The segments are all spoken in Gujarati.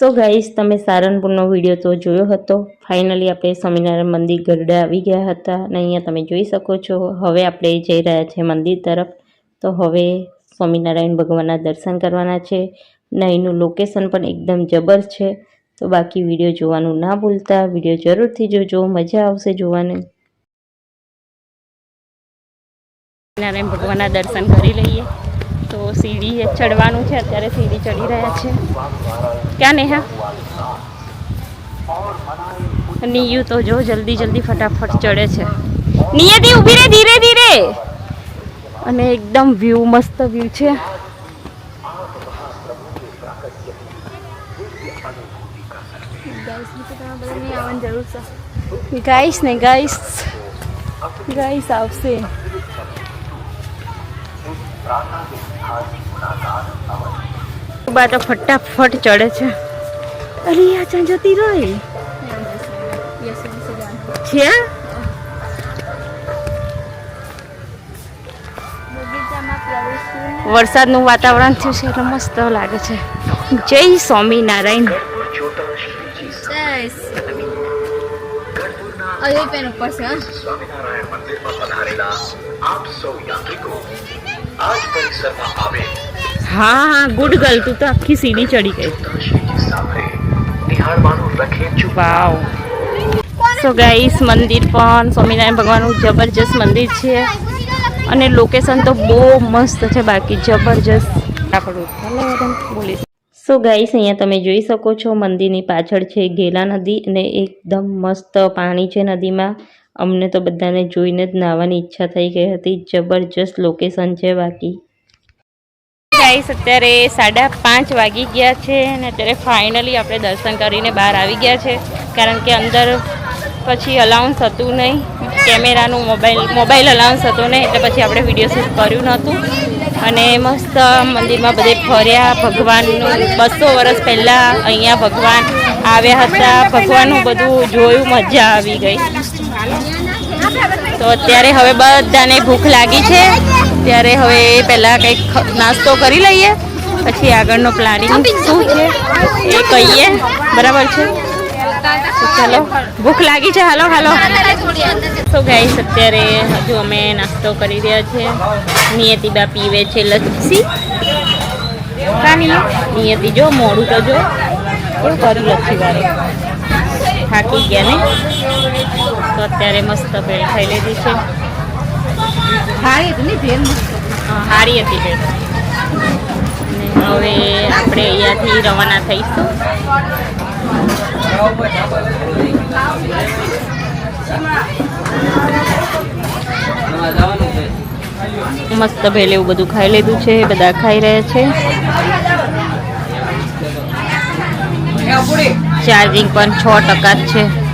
સો ગાઈસ તમે સારણપુરનો વીડિયો તો જોયો હતો. ફાઇનલી આપણે સ્વામિનારાયણ મંદિર ગરડા આવી ગયા હતા અને અહીંયા તમે જોઈ શકો છો. હવે આપણે જઈ રહ્યા છીએ મંદિર તરફ. તો હવે સ્વામિનારાયણ ભગવાનના દર્શન કરવાના છે. ને અહીંનું લોકેશન પણ એકદમ જબર છે. તો બાકી વીડિયો જોવાનું ના ભૂલતા. વીડિયો જરૂરથી જોજો. મજા આવશે જોવાની. નારાયણ ભગવાનના દર્શન કરી લઈએ. તો સીડી ચડવાનું છે. અત્યારે સીડી ચડી રહ્યા છે. ક્યાં નેહા? નિયુ તો જો જલ્દી જલ્દી ફટાફટ ચડે છે. નિયતિ ઊભી રહે ધીરે ધીરે. અને એકદમ વ્યૂ મસ્ત વ્યૂ છે. ગાઈસ ને ગાઈસ ગાઈસ આવશે. બા તો ફટાફટ ચડે છે. અરે આ ચાં જતી રહી? છે? વરસાદનું વાતાવરણ થયું છે એટલે મસ્ત લાગે છે. જય સ્વામિનારાયણ. સ્વામિનારાયણ મંદિરમાં આજ પરિસરમાં આવે હા હા ગુડ ગર્લ તું તો આખી સીડી ચડી ગઈ વાવ સો ગાઈસ મંદિર પણ સ્વામિનારાયણ ભગવાનનું જબરજસ્ત મંદિર છે. અને લોકેશન તો બહુ મસ્ત છે બાકી જબરજસ્ત. આપણું બોલીશ સો ગાઈસ અહીંયા તમે જોઈ શકો છો મંદિરની પાછળ છે ગેલા નદી અને એકદમ મસ્ત પાણી છે નદીમાં. અમને તો બધાને જોઈને જ નાહવાની ઈચ્છા થઈ ગઈ હતી. જબરજસ્ત લોકેશન છે બાકી. ગાઈસ અત્યારે સાડા પાંચ વાગી ગયા છે અને અત્યારે ફાઇનલી આપણે દર્શન કરીને બહાર આવી ગયા છે. કારણ કે અંદર પછી અલાઉન્સ હતું નહીં. કેમેરાનું મોબાઈલ મોબાઈલ અલાઉન્સ હતું નહીં. એટલે પછી આપણે વીડિયો શૂટ કર્યું નહોતું. અને મસ્ત મંદિરમાં બધે ફર્યા. ભગવાનનું બસો વર્ષ પહેલાં અહીંયા ભગવાન આવ્યા હતા. ભગવાનનું બધું જોયું, મજા આવી ગઈ. તો અત્યારે હવે બધાને ભૂખ લાગી છે. ત્યારે હવે પહેલાં કંઈક નાસ્તો કરી લઈએ. પછી આગળનો પ્લાનિંગ શું છે એ કહીએ. બરાબર છે? ચાલો, ભૂખ લાગી છે. હાલો હાલો. તો ગાઈસ અત્યારે હજુ અમે નાસ્તો કરી રહ્યા છીએ નિયતિબા પીવે છે લસ્સી. કાની નિયતિ, જો મોડું તો જો. કેવું કર્યું લસ્સી વાળે થાકી ગયા ને? તો અત્યારે મસ્ત ભેળ ખાઈ લીધી છે. હારી હતી ને ભેર હા, સારી હતી ભેળ. ને હવે આપણે અહીંયાથી રવાના થઈશું. મસ્ત ભેલ એવું બધું ખાઈ લીધું છે બધા ખાઈ રહ્યા છે. ચાર્જિંગ પણ છ ટકા જ છે.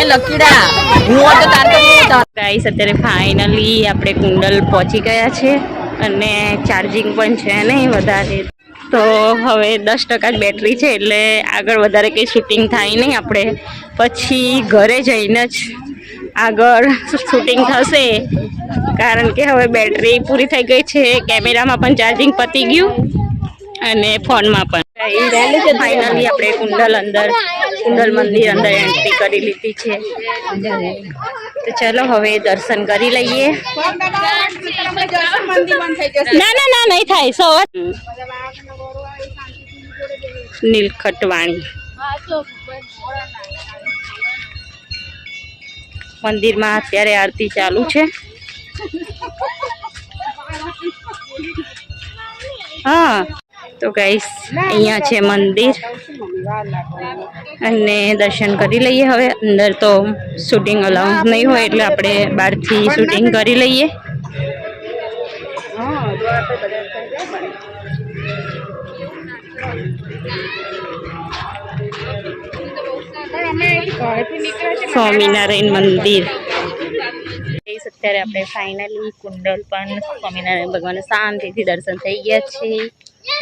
એ લકીડા હું તો તાર તો ગાઈસ અત્યારે ફાઇનલી આપણે કુંડલ પહોંચી ગયા છે અને ચાર્જિંગ પણ છે નહીં વધારે. તો હવે દસ ટકા જ બેટરી છે એટલે આગળ વધારે કંઈ શૂટિંગ થાય નહીં આપણે. પછી ઘરે જઈને જ આગળ શૂટિંગ થશે. કારણ કે હવે બેટરી પૂરી થઈ ગઈ છે કેમેરામાં પણ ચાર્જિંગ પતી ગયું અને ફોનમાં પણ. ફાઇનલી આપણે કુંડલ અંદર કુંડલ મંદિર અંદર એન્ટ્રી કરી લીધી છે. તો ચલો હવે દર્શન કરી લઈએ. ના ના ના નહીં થાય સવાર નીલખટવાણી. મંદિરમાં અત્યારે આરતી ચાલુ છે. હા. તો ગાઈસ અહીંયા છે મંદિર. અને દર્શન કરી લઈએ હવે. અંદર તો શૂટિંગ અલાઉન્સ નહીં હોય એટલે આપણે બહારથી શૂટિંગ કરી લઈએ. સ્વામિનારાયણ મંદિર. અત્યારે આપણે ફાઇનલી કુંડલ પણ સ્વામિનારાયણ ભગવાન શાંતિથી દર્શન થઈ ગયા છે.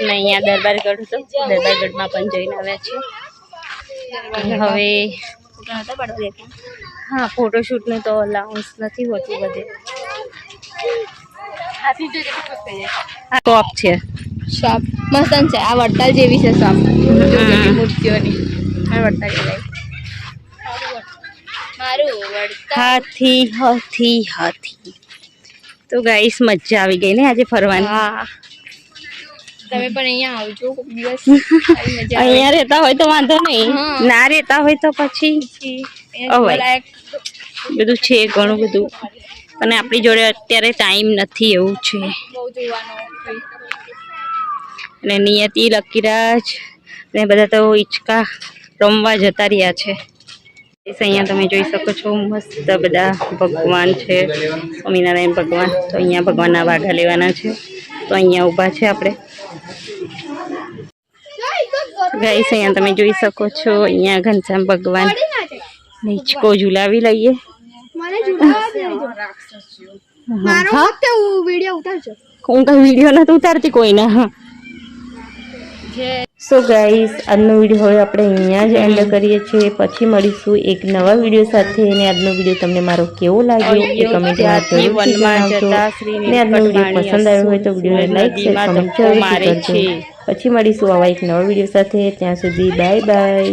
અને અહીંયા દરબારગઢ હતો. દરબારગઢમાં પણ જઈને આવ્યા છે. હવે હા ફોટોશૂટનું તો અલાઉન્સ નથી હોતું બધે. ટોપ છે? શોપ મસ્ત છે. આ વડતાલ જેવી છે શોપ. મૂર્તિઓની. આ વડતાલ જેવાય હાથી હાથી હાથી. તો ગાઈસ મજા આવી ગઈ ને આજે ફરવાની? તમે પણ અહીંયા આવજો કોઈક દિવસ. અહીંયા રહેતા હોય તો વાંધો નહીં. ના રહેતા હોય તો પછી બધું છે ઘણું બધું. અને આપણી જોડે અત્યારે ટાઈમ નથી એવું છે. અને નિયતિ લકીરાજ ને બધા તો હિંચકા રમવા જતા રહ્યા છે. અહીંયા તમે જોઈ શકો છો મસ્ત બધા ભગવાન છે સ્વામિનારાયણ ભગવાન તો અહીંયા ભગવાનના વાઘા લેવાના છે તો અહીંયા ઊભા છે આપણે ગાઈસ અહીંયા તમે જોઈ શકો છો અહીંયા ઘનશ્યામ ભગવાન હિંચકો ઝુલાવી લઈએ મને જોડાવા દેજો. મારો ફક્ત વીડિયો ઉતારજો હું કઈ વીડિયો નથી ઉતારતી કોઈના સો ગાઈસ આજનો વીડિયો હવે આપણે અહીંયા જ એન્ડ કરીએ છીએ. પછી મળીશું એક નવા વીડિયો સાથે. અને આજનો વીડિયો તમને મારો કેવો લાગ્યો એ કમેન્ટમાં જરૂરથી જણાવજો. અને આજનો વીડિયો પસંદ આવ્યો હોય તો વિડીયોને લાઈક શેર કમેન્ટ જરૂરથી કરજો. છે. પછી મળીશું આવા એક નવા વીડિયો સાથે. ત્યાં સુધી બાય બાય